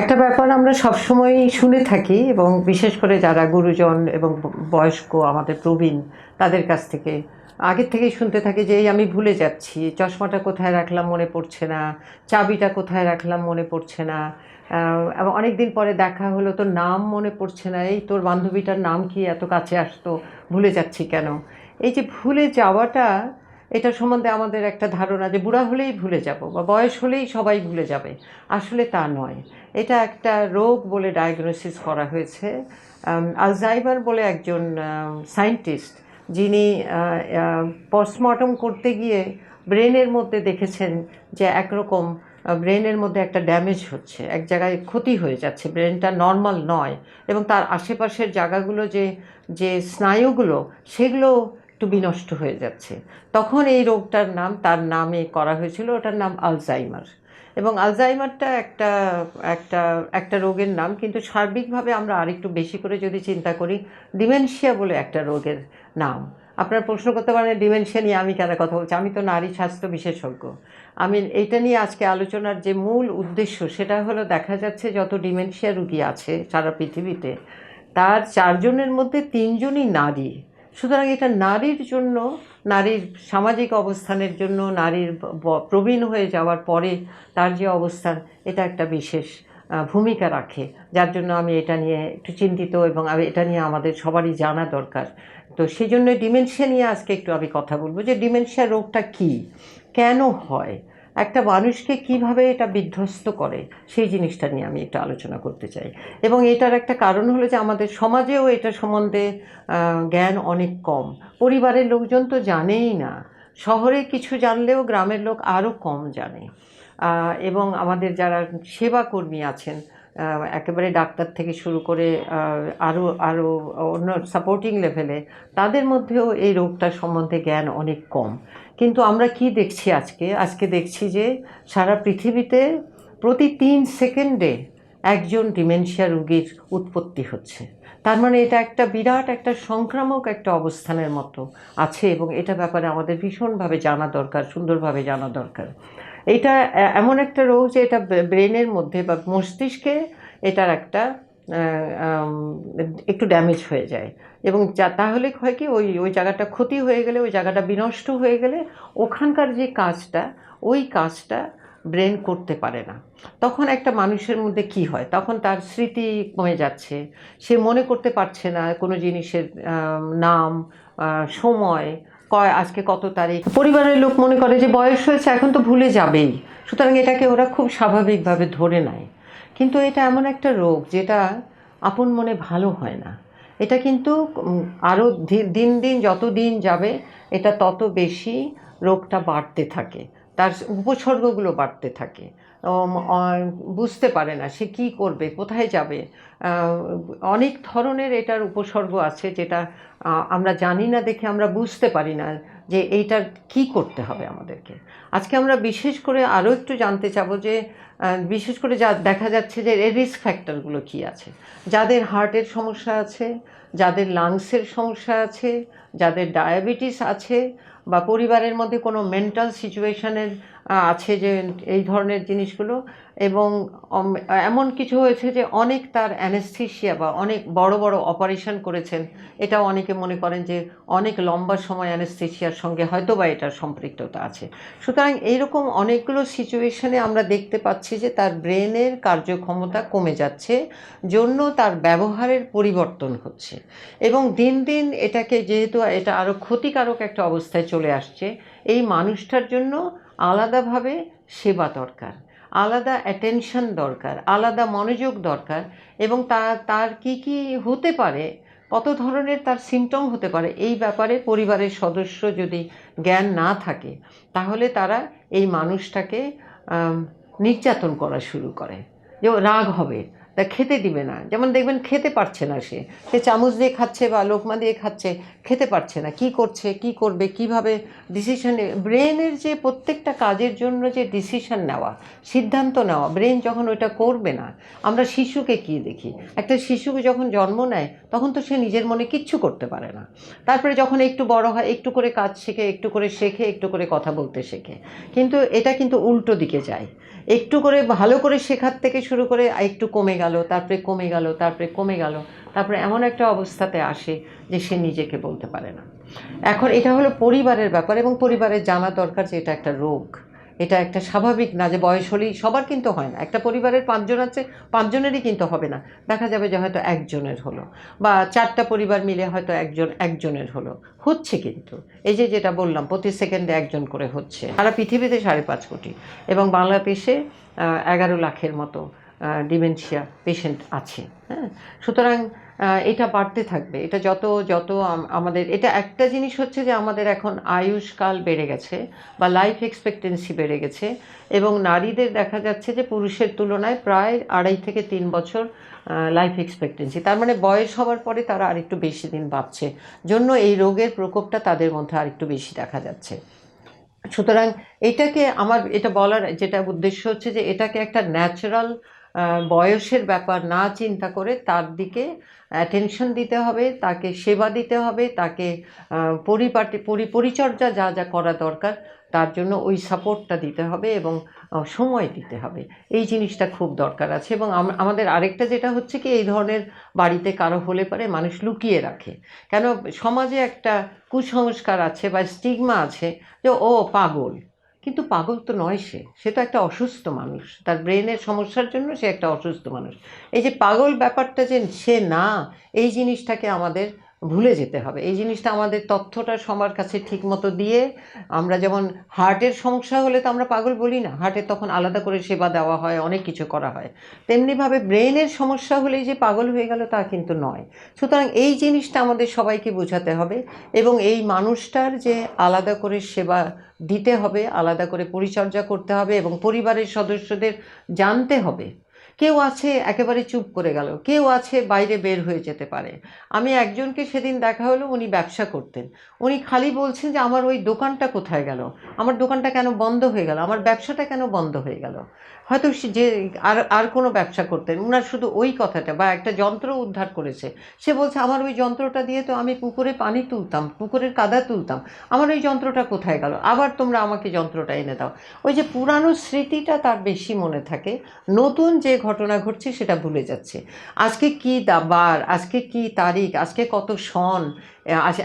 একটা ব্যাপার আমরা সবসময় শুনে থাকি এবং বিশেষ করে যারা গুরুজন এবং বয়স্ক আমাদের প্রবীণ, তাদের কাছ থেকে। আগের থেকেই শুনতে থাকি যে এই আমি ভুলে যাচ্ছি, চশমাটা কোথায় রাখলাম মনে পড়ছে না, চাবিটা কোথায় রাখলাম মনে পড়ছে না এবং অনেক দিন পরে দেখা হলো তোর নাম মনে পড়ছে না, এই তোর বান্ধবীটার নাম কি এত কাছে আসতো, ভুলে যাচ্ছি কেন? এই যে ভুলে যাওয়াটা এটা সম্বন্ধে আমাদের একটা ধারণা যে বুড়া হলেই ভুলে যাব বা বয়স হলেই সবাই ভুলে যাবে। আসলে তা নয়। এটা একটা রোগ বলে ডায়াগনোসিস করা হয়েছে। আলজাইমার বলে একজন সায়েন্টিস্ট যিনি পোস্টমর্টম করতে গিয়ে ব্রেনের মধ্যে দেখেছেন যে একরকম ব্রেনের মধ্যে একটা ড্যামেজ হচ্ছে। এক জায়গায় ক্ষতি হয়ে যাচ্ছে। ব্রেনটা নর্মাল নয় এবং তার আশেপাশের জায়গাগুলো যে যে স্নায়ুগুলো সেগুলো একটু বিনষ্ট হয়ে যাচ্ছে। তখন এই রোগটার নাম, তার নামে করা হয়েছিল, ওটার নাম আলজাইমার। এবং আলজাইমারটা একটা একটা একটা রোগের নাম, কিন্তু সার্বিকভাবে আমরা আরেকটু বেশি করে যদি চিন্তা করি, ডিমেনশিয়া বলে একটা রোগের নাম। আপনার প্রশ্ন করতে পারেন, ডিমেনশিয়া নিয়ে আমি কেন কথা বলছি? আমি তো নারী স্বাস্থ্য বিশেষজ্ঞ। আমি এইটা নিয়ে আজকে আলোচনার যে মূল উদ্দেশ্য, সেটা হলো দেখা যাচ্ছে যত ডিমেনশিয়া রুগী আছে সারা পৃথিবীতে, তার চারজনের মধ্যে তিনজনই নারী। সুতরাং এটা নারীর জন্য, নারীর সামাজিক অবস্থানের জন্য, নারীর প্রবীণ হয়ে যাওয়ার পরে তার যে অবস্থান, এটা একটা বিশেষ ভূমিকা রাখে। যার জন্য আমি এটা নিয়ে একটু চিন্তিত এবং আমি, এটা নিয়ে আমাদের সবারই জানা দরকার। তো সেই জন্য ডিমেনশিয়া নিয়ে আজকে একটু আমি কথা বলব যে ডিমেনশিয়া রোগটা কি? কেন হয়? একটা মানুষকে কীভাবে এটা বিধ্বস্ত করে, সেই জিনিসটা নিয়ে আমি একটু আলোচনা করতে চাই। এবং এটার একটা কারণ হলো যে আমাদের সমাজেও এটা সম্বন্ধে জ্ঞান অনেক কম। পরিবারের লোকজন তো জানেই না। শহরে কিছু জানলেও গ্রামের লোক আরও কম জানে। এবং আমাদের যারা সেবা কর্মী আছেন একেবারে ডাক্তার থেকে শুরু করে আরও আরও অন্য সাপোর্টিং লেভেলে তাদের মধ্যেও এই রোগটা সম্বন্ধে জ্ঞান অনেক কম। কিন্তু আমরা কি দেখছি আজকে? আজকে দেখছি যে সারা পৃথিবীতে প্রতি তিন সেকেন্ডে একজন ডিমেনশিয়া রোগীর উৎপত্তি হচ্ছে। তার মানে এটা একটা বিরাট একটা সংক্রামক একটা অবস্থানের মতো আছে এবং এটা ব্যাপারে আমাদের ভীষণভাবে জানা দরকার, সুন্দরভাবে জানা দরকার। এটা এমন একটা রোগ যে এটা ব্রেনের মধ্যে বা মস্তিষ্কে এটার একটা একটু ড্যামেজ হয়ে যায়। এবং যা- তাহলে হয় কি ওই ওই জায়গাটা ক্ষতি হয়ে গেলে, ওই জায়গাটা বিনষ্ট হয়ে গেলে ওখানকার যে কাজটা, ওই কাজটা ব্রেন করতে পারে না। তখন একটা মানুষের মধ্যে কি হয়? তখন তার স্মৃতি কমে যাচ্ছে। সে মনে করতে পারছে না কোনো জিনিসের নাম সময় কয়, আজকে কত তারিখ? পরিবারের লোক মনে করে যে বয়স হয়েছে, এখন তো ভুলে যাবেই। সুতরাং এটাকে ওরা খুব স্বাভাবিকভাবে ধরে নেয়। কিন্তু এটা এমন একটা রোগ যেটা আপন মনে ভালো হয় না। এটা কিন্তু আরও দিন দিন যত দিন যাবে, এটা তত বেশি রোগটা বাড়তে থাকে। তার উপসর্গগুলো বাড়তে থাকে। বুঝতে পারে না সে কি করবে, কোথায় যাবে। অনেক ধরনের এটার উপসর্গ আছে যেটা আমরা জানি না দেখে আমরা বুঝতে পারি না যে এইটার কি করতে হবে আমাদেরকে। আজকে আমরা বিশেষ করে আরও একটু জানতে চাব যে বিশেষ করে যা দেখা যাচ্ছে যে এর রিস্ক ফ্যাক্টরগুলো কি আছে। যাদের হার্টের সমস্যা আছে, যাদের লাংসের সমস্যা আছে, যাদের ডায়াবেটিস আছে, বা পরিবারের মধ্যে কোনো মেন্টাল সিচুয়েশনের আছে যে এই ধরনের জিনিসগুলো এবং এমন কিছু হয়েছে যে অনেক তার অ্যানেস্থিসিয়া বা অনেক বড় বড় অপারেশন করেছেন। এটাও অনেকে মনে করেন যে অনেক লম্বা সময় অ্যানেস্থেসিয়ার সঙ্গে হয়তো বা এটার সম্পৃক্ততা আছে। সুতরাং এইরকম অনেকগুলো সিচুয়েশনে আমরা দেখতে পাচ্ছি যে তার ব্রেনের কার্যক্ষমতা কমে যাচ্ছে, জন্য তার ব্যবহারের পরিবর্তন হচ্ছে। এবং দিন দিন এটাকে যেহেতু এটা আরও ক্ষতিকারক একটা অবস্থায় চলে আসছে এই মানুষটার জন্য আলাদাভাবে সেবা দরকার, আলাদা অ্যাটেনশন দরকার, আলাদা মনোযোগ দরকার এবং তার তার কি কি হতে পারে, কত ধরনের তার সিমটম হতে পারে এই ব্যাপারে পরিবারের সদস্য যদি জ্ঞান না থাকে, তাহলে তারা এই মানুষটাকে নির্যাতন করা শুরু করে। যে রাগ হবে তা খেতে দিবে না। যেমন দেখবেন খেতে পারছে না সে। সে চামচ দিয়ে খাচ্ছে বা লোকমা দিয়ে খাচ্ছে, খেতে পারছে না। কি করছে, কি করবে, কীভাবে ডিসিশন ব্রেনের যে প্রত্যেকটা কাজের জন্য যে ডিসিশন নেওয়া, সিদ্ধান্ত নেওয়া ব্রেন যখন ওইটা করবে না, আমরা শিশুকে কি দেখি? একটা শিশুকে যখন জন্ম নেয়, তখন তো সে নিজের মনে কিচ্ছু করতে পারে না। তারপরে যখন একটু বড় হয়, একটু করে কাজ শেখে, একটু করে শেখে, একটু করে কথা বলতে শেখে। কিন্তু এটা কিন্তু উল্টো দিকে যায়। একটু করে ভালো করে শেখার থেকে শুরু করে একটু কমে গেল, তারপরে কমে গেল, তারপরে কমে গেল, তারপরে এমন একটা অবস্থাতে আসে যে সে নিজেকে বলতে পারে না। এখন এটা হলো পরিবারের ব্যাপার এবং পরিবারের জানা দরকার যে এটা একটা রোগ। এটা একটা স্বাভাবিক না যে বয়স হলেই সবার কিন্তু হয় না। একটা পরিবারের পাঁচজন আছে, পাঁচজনেরই কিন্তু হবে না। দেখা যাবে যে হয়তো একজনের হলো বা চারটা পরিবার মিলে হয়তো একজন, একজনের হলো। হচ্ছে কিন্তু। এই যে যেটা বললাম, প্রতি সেকেন্ডে একজন করে হচ্ছে। সারা পৃথিবীতে সাড়ে পাঁচ কোটি এবং বাংলাদেশে এগারো লাখের মতো ডিমেনশিয়া পেশেন্ট আছে হ্যাঁ? সুতরাং এটা বাড়তে থাকবে। এটা যত যত আমাদের, এটা একটা জিনিস হচ্ছে যে আমাদের এখন আয়ুষ্কাল বেড়ে গেছে বা লাইফ এক্সপেক্টেন্সি বেড়ে গেছে এবং নারীদের দেখা যাচ্ছে যে পুরুষের তুলনায় প্রায় আড়াই থেকে তিন বছর লাইফ এক্সপেক্টেন্সি তার মানে বয়স হওয়ার পরে তারা আরেকটু বেশি দিন বাঁচছে জন্য এই রোগের প্রকোপটা তাদের মধ্যে আরেকটু বেশি দেখা যাচ্ছে। সুতরাং এটাকে আমার, এটা বলার যেটা উদ্দেশ্য হচ্ছে যে এটাকে একটা ন্যাচারাল বয়সের ব্যাপার না চিন্তা করে তার দিকে অ্যাটেনশন দিতে হবে, তাকে সেবা দিতে হবে, তাকে পরিপাটি, পরি, পরিচর্যা যা যা করা দরকার, তার জন্য ওই সাপোর্টটা দিতে হবে এবং সময় দিতে হবে। এই জিনিসটা খুব দরকার আছে এবং আমাদের আরেকটা যেটা হচ্ছে কি, এই ধরনের বাড়িতে কারও হলে পারে মানুষ লুকিয়ে রাখে। কেন? সমাজে একটা কুসংস্কার আছে বা স্টিগমা আছে যে, ও পাগল। কিন্তু পাগল তো নয় সে। সে তো একটা অসুস্থ মানুষ। তার ব্রেনের সমস্যার জন্য সে একটা অসুস্থ মানুষ। এই যে পাগল ব্যাপারটা যে সে না, এই জিনিসটাকে আমাদের ভুলে যেতে হবে। এই জিনিসটা আমাদের তথ্যটা সবার কাছে ঠিক মতো দিয়ে আমরা যেমন হার্টের সমস্যা হলে তো আমরা পাগল বলি না হার্টের তখন আলাদা করে সেবা দেওয়া হয়, অনেক কিছু করা হয়। তেমনিভাবে ব্রেনের সমস্যা হলেই যে পাগল হয়ে গেল তা কিন্তু নয়। সুতরাং এই জিনিসটা আমাদের সবাইকে বোঝাতে হবে এবং এই মানুষটার যে আলাদা করে সেবা দিতে হবে, আলাদা করে পরিচর্যা করতে হবে এবং পরিবারের সদস্যদের জানতে হবে। কেউ আছে, একেবারে চুপ করে গেল। কেউ আছে, বাইরে বের হয়ে যেতে পারে। আমি একজনকে সেদিন দেখা হলো, উনি ব্যবসা করতেন। উনি খালি বলছেন যে, আমার ওই দোকানটা কোথায় গেল? আমার দোকানটা কেন বন্ধ হয়ে গেল? আমার ব্যবসাটা কেন বন্ধ হয়ে গেল? হয়তো যে, আর আর কোনো ব্যবসা করতেন। উনার শুধু ওই কথাটা বা একটা যন্ত্র উদ্ধার করেছে। সে বলছে, আমার ওই যন্ত্রটা দিয়ে তো আমি পুকুরে পানি তুলতাম, পুকুরের কাদা তুলতাম। আমার ওই যন্ত্রটা কোথায় গেল? আবার তোমরা আমাকে যন্ত্রটা এনে দাও। ওই যে পুরানো স্মৃতিটা তার বেশি মনে থাকে। নতুন যে ঘটনা ঘটছে সেটা ভুলে যাচ্ছে। আজকে কি দাবার? আজকে কি তারিখ? আজকে কত সন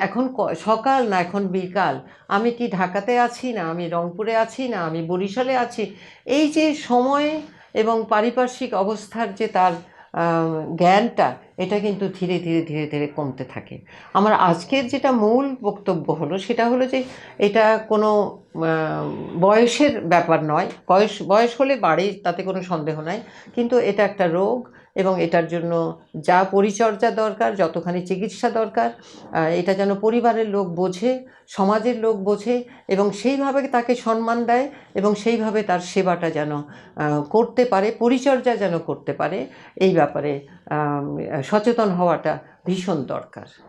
এখন সকাল না এখন বিকাল? আমি কি ঢাকাতে আছি না আমি রংপুরে আছি না আমি বরিশালে আছি? এই যে সময় এবং পারিপার্শ্বিক অবস্থার যে তার জ্ঞানটা, এটা কিন্তু ধীরে ধীরে ধীরে ধীরে কমতে থাকে। আমার আজকের যেটা মূল বক্তব্য হলো, সেটা হলো যে এটা কোনো বয়সের ব্যাপার নয়। বয়স বয়স হলে বাড়ে, তাতে কোনো সন্দেহ নাই। কিন্তু এটা একটা রোগ এবং এটার জন্য যা পরিচর্যা দরকার, যতখানি চিকিৎসা দরকার এটা যেন পরিবারের লোক বোঝে, সমাজের লোক বোঝে এবং সেইভাবে তাকে সম্মান দেয় এবং সেইভাবে তার সেবাটা যেন করতে পারে, পরিচর্যা যেন করতে পারে, এই ব্যাপারে সচেতন হওয়াটা ভীষণ দরকার।